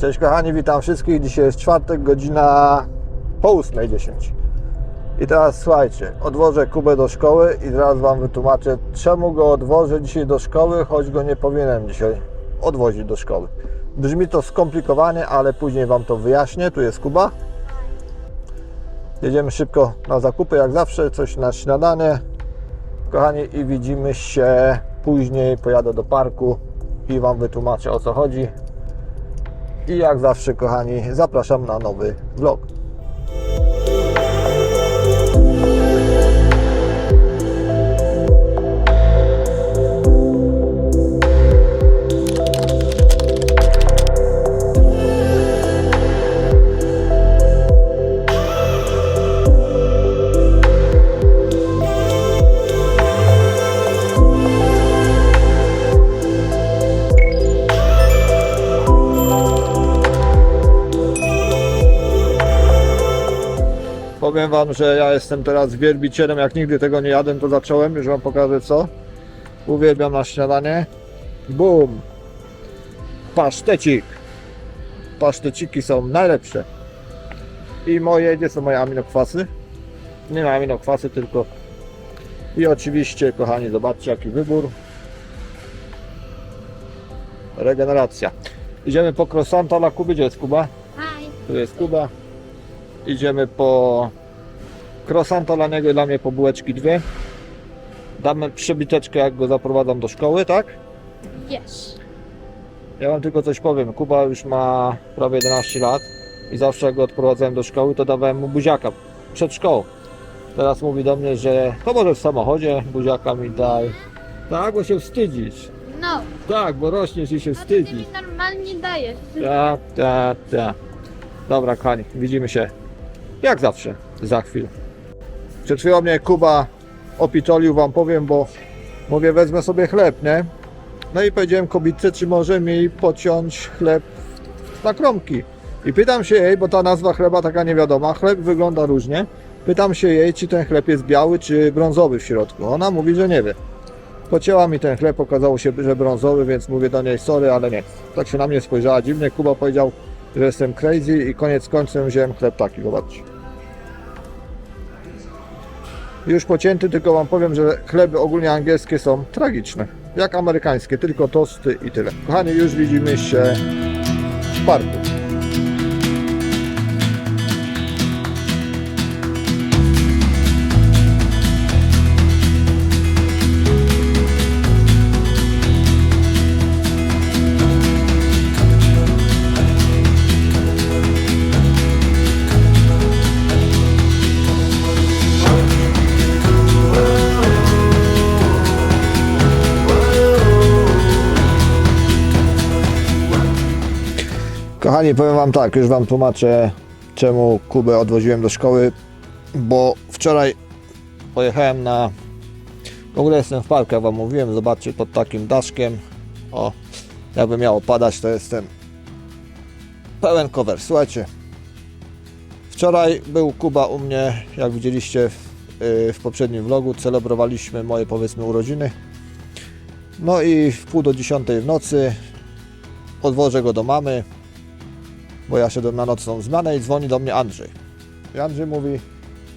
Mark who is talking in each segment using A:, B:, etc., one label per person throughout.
A: Cześć kochani, witam wszystkich. Dzisiaj jest czwartek, godzina po 8.10. I teraz słuchajcie, odwożę Kubę do szkoły i zaraz Wam wytłumaczę, czemu go odwożę dzisiaj do szkoły, choć go nie powinienem dzisiaj odwozić do szkoły. Brzmi to skomplikowanie, ale później Wam to wyjaśnię. Tu jest Kuba. Jedziemy szybko na zakupy, jak zawsze, coś na śniadanie. Kochani, i widzimy się później. Pojadę do parku i Wam wytłumaczę o co chodzi. I jak zawsze, kochani, zapraszam na nowy vlog. Powiem Wam, że ja jestem teraz wielbicielem, jak nigdy tego nie jadłem, to zacząłem, już Wam pokażę co. Uwielbiam na śniadanie. Bum! Pasztecik. Paszteciki są najlepsze. I moje, gdzie są moje aminokwasy? Nie ma aminokwasy, tylko i oczywiście, kochani, zobaczcie jaki wybór. Regeneracja. Idziemy po croissanta na Kubie. Gdzie jest Kuba?
B: Hi.
A: Tu jest Kuba. Idziemy po croissanta dla niego i dla mnie po bułeczki dwie. Damy przebiteczkę jak go zaprowadzam do szkoły, tak?
B: Yes.
A: Ja wam tylko coś powiem. Kuba już ma prawie 11 lat i zawsze jak go odprowadzałem do szkoły, to dawałem mu buziaka przed szkołą. Teraz mówi do mnie, że to może w samochodzie buziaka mi daj. Tak, bo się wstydzisz.
B: No,
A: Tak, bo rośniesz i się
B: a ty
A: wstydzisz.
B: mi normalnie dajesz.
A: Ta, ta, ta. Dobra, kochani, widzimy się jak zawsze za chwilę. Przed chwilą mnie Kuba opitolił, wam powiem, bo mówię, wezmę sobie chleb, nie? No i powiedziałem kobietce, czy może mi pociąć chleb na kromki. I pytam się jej, bo ta nazwa chleba taka niewiadoma, chleb wygląda różnie. Pytam się jej, czy ten chleb jest biały, czy brązowy w środku. Ona mówi, że nie wie. Pocięła mi ten chleb, okazało się, że brązowy, więc mówię do niej sorry, ale nie. Tak się na mnie spojrzała dziwnie. Kuba powiedział, że jestem crazy i koniec końcem wziąłem chleb taki, zobaczcie. Już pocięty, tylko wam powiem, że chleby ogólnie angielskie są tragiczne. Jak amerykańskie, tylko tosty i tyle. Kochani, już widzimy się w parku. Kochani, powiem Wam tak, już Wam tłumaczę, czemu Kubę odwoziłem do szkoły, bo wczoraj pojechałem na... W ogóle jestem w parku, jak Wam mówiłem, zobaczcie, pod takim daszkiem. O, jakby miało padać, to jestem pełen cover. Słuchajcie, wczoraj był Kuba u mnie, jak widzieliście w, yy, w poprzednim vlogu, celebrowaliśmy moje, powiedzmy, urodziny. No i w pół do dziesiątej w nocy odwożę go do mamy, bo ja szedłem na nocną zmianę i dzwoni do mnie Andrzej. I Andrzej mówi,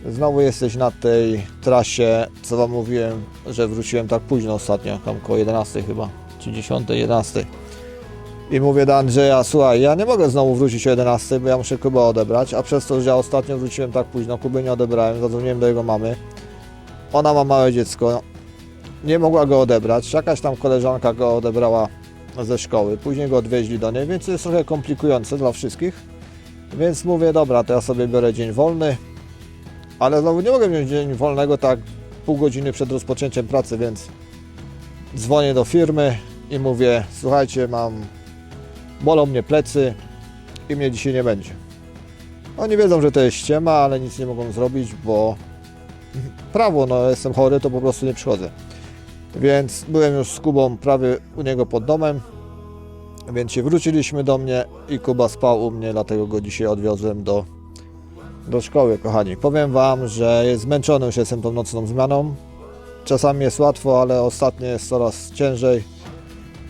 A: znowu jesteś na tej trasie, co wam mówiłem, że wróciłem tak późno ostatnio, tam koło 11 chyba, czy 10, 11. I mówię do Andrzeja, słuchaj, ja nie mogę znowu wrócić o 11, bo ja muszę Kubę odebrać, a przez to, że ja ostatnio wróciłem tak późno, Kuby nie odebrałem, zadzwoniłem do jego mamy. Ona ma małe dziecko, nie mogła go odebrać, jakaś tam koleżanka go odebrała ze szkoły. Później go odwieźli do niej, więc to jest trochę komplikujące dla wszystkich. Więc mówię, dobra, to ja sobie biorę dzień wolny, ale znowu nie mogę wziąć dzień wolnego tak pół godziny przed rozpoczęciem pracy, więc dzwonię do firmy i mówię, słuchajcie, mam, bolą mnie plecy i mnie dzisiaj nie będzie. Oni wiedzą, że to jest ściema, ale nic nie mogą zrobić, bo prawo, no jestem chory, to po prostu nie przychodzę. Więc byłem już z Kubą prawie u niego pod domem, więc się wróciliśmy do mnie i Kuba spał u mnie, dlatego go dzisiaj odwiozłem do, do szkoły, kochani. Powiem Wam, że jest zmęczony już jestem tą nocną zmianą. Czasami jest łatwo, ale ostatnio jest coraz ciężej.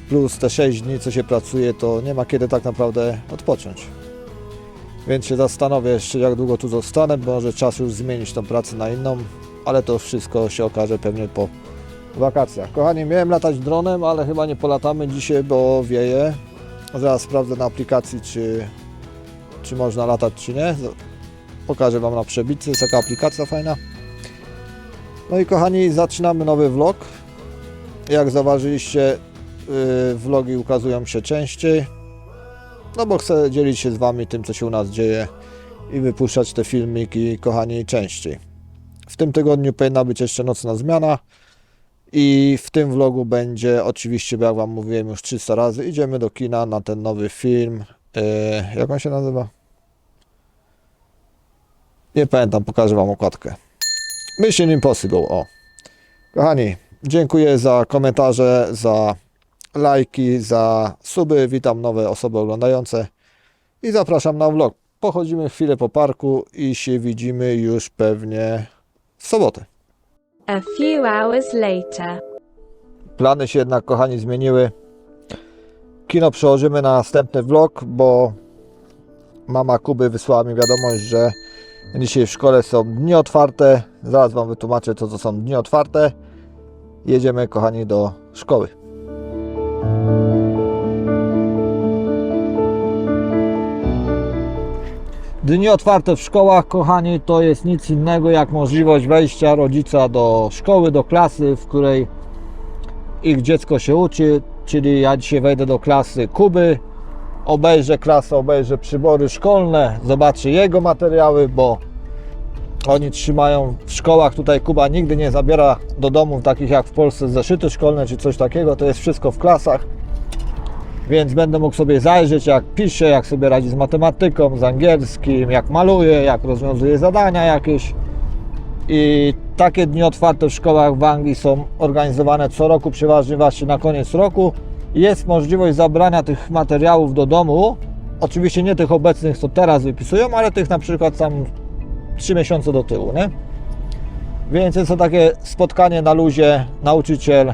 A: plus te 6 dni, co się pracuje, to nie ma kiedy tak naprawdę odpocząć. Więc się zastanowię jeszcze, jak długo tu zostanę, bo może czas już zmienić tą pracę na inną, ale to wszystko się okaże pewnie po wakacjach. Kochani, miałem latać dronem, ale chyba nie polatamy dzisiaj, bo wieje. Zaraz sprawdzę na aplikacji, czy, czy można latać, czy nie. Pokażę Wam na przebicy, jest taka aplikacja fajna. No i kochani, zaczynamy nowy vlog. Jak zauważyliście, yy, vlogi ukazują się częściej. No bo chcę dzielić się z Wami tym, co się u nas dzieje i wypuszczać te filmiki, kochani, częściej. W tym tygodniu powinna być jeszcze nocna zmiana. I w tym vlogu będzie oczywiście, jak Wam mówiłem już 300 razy, idziemy do kina na ten nowy film. Yy, jak on się nazywa? Nie pamiętam, pokażę Wam okładkę. Mission Impossible, o. Kochani, dziękuję za komentarze, za lajki, za suby. Witam nowe osoby oglądające i zapraszam na vlog. Pochodzimy chwilę po parku i się widzimy już pewnie w sobotę.
C: A few hours later.
A: Plany się jednak, kochani, zmieniły. Kino przełożymy na następny vlog, bo mama Kuby wysłała mi wiadomość, że dzisiaj w szkole są dni otwarte. Zaraz Wam wytłumaczę, co to są dni otwarte. Jedziemy, kochani, do szkoły. Dni otwarte w szkołach, kochani, to jest nic innego jak możliwość wejścia rodzica do szkoły, do klasy, w której ich dziecko się uczy, czyli ja dzisiaj wejdę do klasy Kuby, obejrzę klasę, obejrzę przybory szkolne, zobaczę jego materiały, bo oni trzymają w szkołach, tutaj Kuba nigdy nie zabiera do domu takich jak w Polsce zeszyty szkolne czy coś takiego, to jest wszystko w klasach. Więc będę mógł sobie zajrzeć, jak pisze, jak sobie radzi z matematyką, z angielskim, jak maluje, jak rozwiązuje zadania jakieś. I takie dni otwarte w szkołach w Anglii są organizowane co roku, przeważnie właśnie na koniec roku. Jest możliwość zabrania tych materiałów do domu. Oczywiście nie tych obecnych, co teraz wypisują, ale tych na przykład tam 3 miesiące do tyłu, nie? Więc jest to takie spotkanie na luzie, nauczyciel, yy,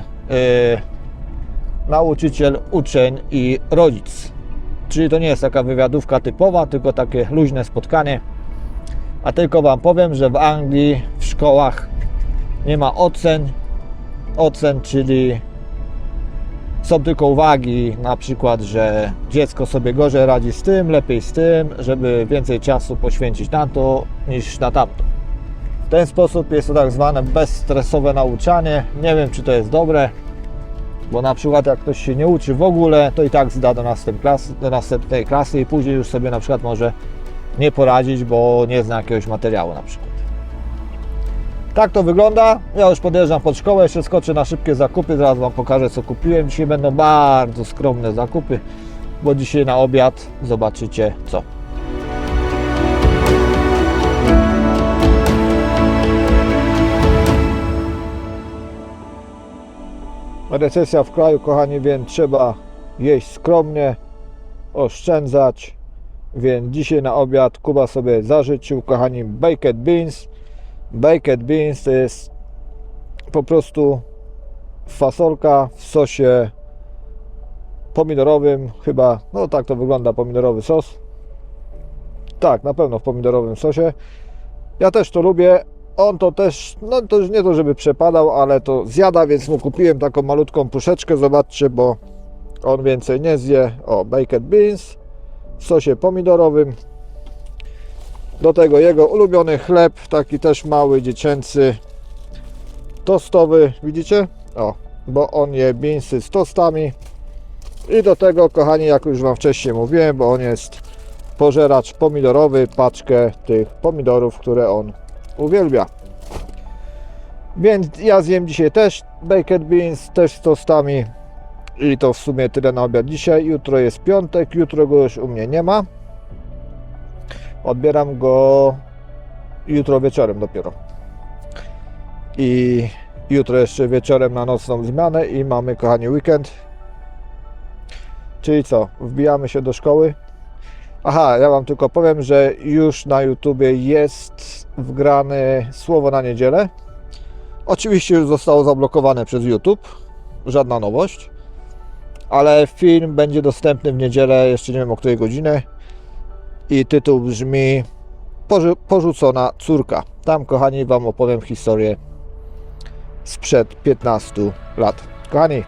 A: nauczyciel, uczeń i rodzic. Czyli to nie jest taka wywiadówka typowa, tylko takie luźne spotkanie. A tylko Wam powiem, że w Anglii w szkołach nie ma ocen. Ocen, czyli są tylko uwagi, na przykład, że dziecko sobie gorzej radzi z tym, lepiej z tym, żeby więcej czasu poświęcić na to niż na tamto. W ten sposób jest to tak zwane bezstresowe nauczanie. Nie wiem, czy to jest dobre, bo na przykład jak ktoś się nie uczy w ogóle, to i tak zda do, klasy, do następnej klasy i później już sobie na przykład może nie poradzić, bo nie zna jakiegoś materiału na przykład. Tak to wygląda. Ja już podjeżdżam pod szkołę, jeszcze skoczę na szybkie zakupy, zaraz Wam pokażę co kupiłem. Dzisiaj będą bardzo skromne zakupy, bo dzisiaj na obiad zobaczycie co. Recesja w kraju, kochani, więc trzeba jeść skromnie, oszczędzać. Więc dzisiaj na obiad Kuba sobie zażyczył, kochani, baked beans. Baked beans to jest po prostu fasolka w sosie pomidorowym, chyba, no tak to wygląda, pomidorowy sos. Tak, na pewno w pomidorowym sosie. Ja też to lubię. On to też, no to już nie to, żeby przepadał, ale to zjada, więc mu kupiłem taką malutką puszeczkę. Zobaczcie, bo on więcej nie zje. O, baked beans w sosie pomidorowym. Do tego jego ulubiony chleb, taki też mały, dziecięcy, tostowy, widzicie? O, bo on je beansy z tostami. I do tego, kochani, jak już Wam wcześniej mówiłem, bo on jest pożeracz pomidorowy, paczkę tych pomidorów, które on uwielbia. Więc ja zjem dzisiaj też baked beans, też z tostami. I to w sumie tyle na obiad dzisiaj. Jutro jest piątek, jutro go już u mnie nie ma. Odbieram go jutro wieczorem dopiero. I jutro jeszcze wieczorem na nocną zmianę i mamy, kochani, weekend. Czyli co? Wbijamy się do szkoły. Aha, ja Wam tylko powiem, że już na YouTubie jest wgrane słowo na niedzielę. Oczywiście już zostało zablokowane przez YouTube. Żadna nowość ale film będzie dostępny w niedzielę, jeszcze nie wiem o której godzinie. I tytuł brzmi Porzu- Porzucona córka. Tam, kochani, Wam opowiem historię sprzed 15 lat. Kochani,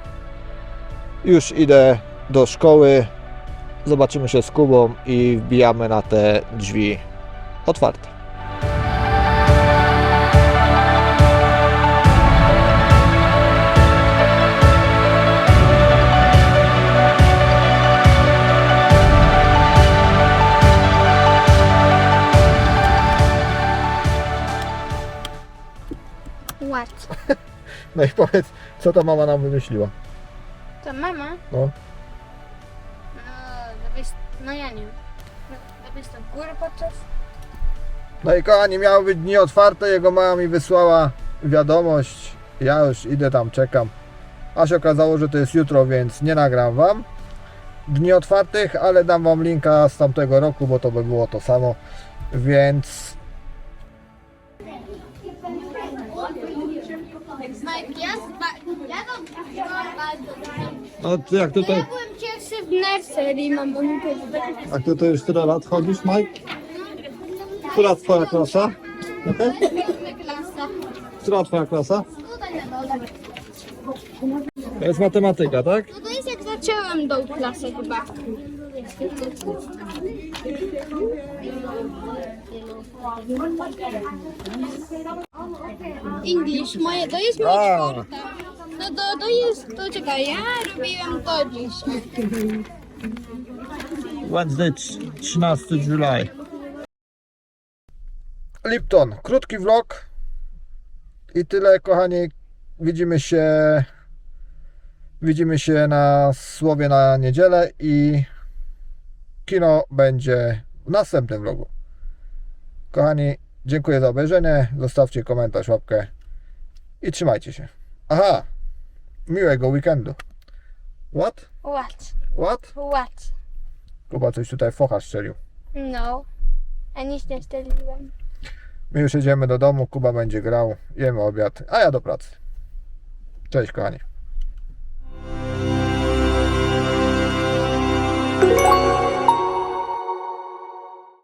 A: już idę do szkoły. Zobaczymy się z Kubą i wbijamy na te drzwi otwarte.
B: What?
A: No i powiedz, co ta mama nam wymyśliła.
B: To mama?
A: No.
B: No, no ja nie wiem. Żebyś to w górę podczas?
A: No i kochani, miały być dni otwarte, jego mama mi wysłała wiadomość. Ja już idę tam, czekam. A się okazało, że to jest jutro, więc nie nagram wam dni otwartych, ale dam wam linka z tamtego roku, bo to by było to samo. Więc
B: Ja,
A: no jak tutaj,
B: Ja byłem w nursery, mam
A: jak ty to już tyle lat chodzisz, Mike? Która twoja klasa?
B: klasa.
A: Która twoja klasa? To jest matematyka, tak?
B: No to jest jak zacząłem tą klasę chyba. English, moje, to jest
A: A.
B: czwarte. No to, to jest, to czekaj, ja robiłem to dziś.
A: Wednesday 13 July. Lipton, krótki vlog. I tyle, kochani. Widzimy się. Widzimy się na słowie na niedzielę i kino będzie w następnym vlogu. Kochani, dziękuję za obejrzenie. Zostawcie komentarz, łapkę i trzymajcie się. Aha, miłego weekendu. What?
B: What?
A: What?
B: What?
A: Kuba coś tutaj focha strzelił.
B: No. A nic nie strzeliłem.
A: My już jedziemy do domu, Kuba będzie grał, jemy obiad, a ja do pracy. Cześć kochani.